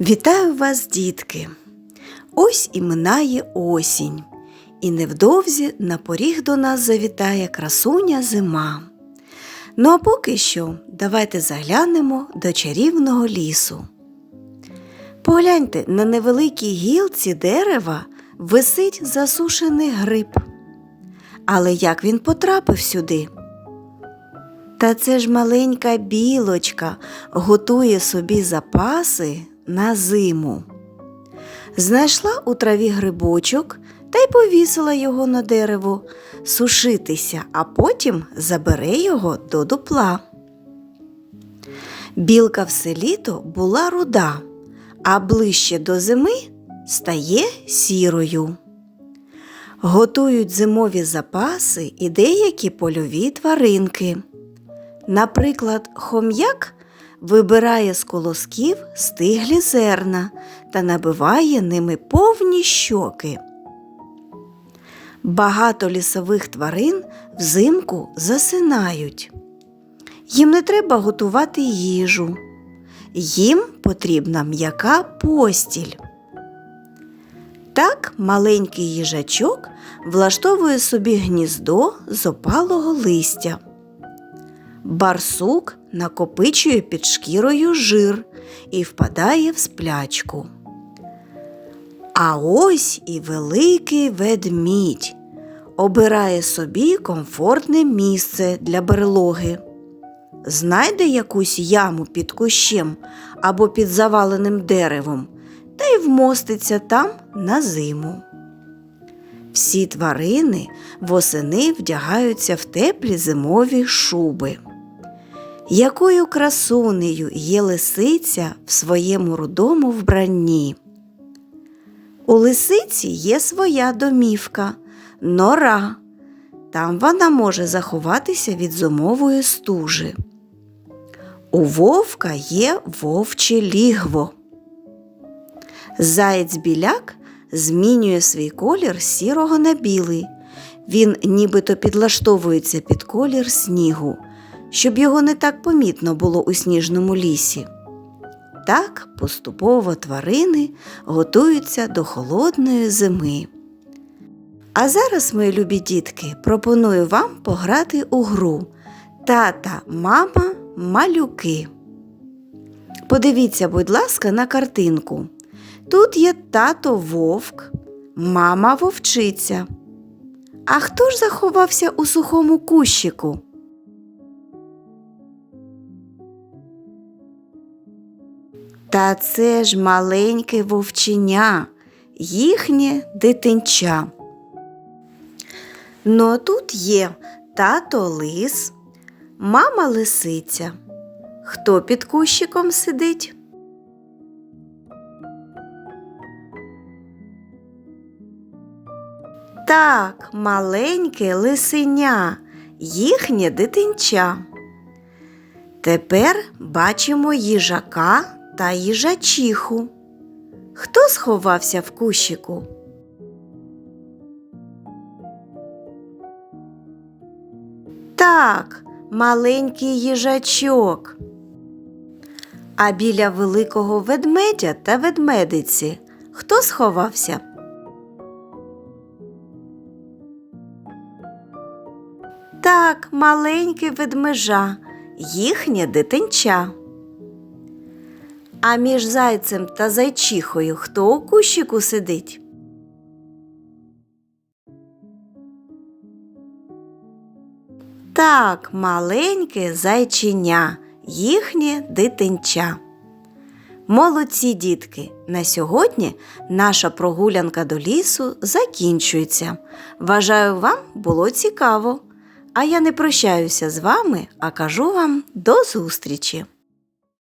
Вітаю вас, дітки! Ось і минає осінь, і невдовзі на поріг до нас завітає красуня зима. Ну а поки що давайте заглянемо до чарівного лісу. Погляньте, на невеликій гілці дерева висить засушений гриб. Але як він потрапив сюди? Та це ж маленька білочка готує собі запаси на зиму. Знайшла у траві грибочок та й повісила його на дерево сушитися, а потім забере його до дупла. Білка все літо була руда, а ближче до зими стає сірою. Готують зимові запаси і деякі польові тваринки. Наприклад, хом'як вибирає з колосків стиглі зерна та набиває ними повні щоки. Багато лісових тварин взимку засинають. Їм не треба готувати їжу. Їм потрібна м'яка постіль. Так маленький їжачок влаштовує собі гніздо з опалого листя. Барсук накопичує під шкірою жир і впадає в сплячку. А ось і великий ведмідь обирає собі комфортне місце для берлоги. Знайде якусь яму під кущем або під заваленим деревом та й вмоститься там на зиму. Всі тварини восени вдягаються в теплі зимові шуби. Якою красунею є лисиця в своєму рудому вбранні. У лисиці є своя домівка, нора. Там вона може заховатися від зимової стужі. У вовка є вовче лігво. Заєць біляк змінює свій колір сірого на білий. Він нібито підлаштовується під колір снігу, щоб його не так помітно було у сніжному лісі. Так поступово тварини готуються до холодної зими. А зараз, мої любі дітки, пропоную вам пограти у гру Тата, мама, малюки. Подивіться, будь ласка, на картинку. Тут є тато вовк, мама вовчиця. А хто ж заховався у сухому кущику? Та це ж маленьке вовченя, їхнє дитинча. Ну тут є тато лис, мама лисиця. Хто під кущиком сидить? Так, маленьке лисеня, їхнє дитинча. Тепер бачимо їжака та їжачиху. Хто сховався в кущику? Так, маленький їжачок. А біля великого ведмедя та ведмедиці хто сховався? Так, маленький ведмежа, їхнє дитинча. А між зайцем та зайчихою хто у кущику сидить? Так, маленьке зайчиня, їхнє дитинча. Молодці дітки! На сьогодні наша прогулянка до лісу закінчується. Вважаю, вам було цікаво. А я не прощаюся з вами, а кажу вам до зустрічі!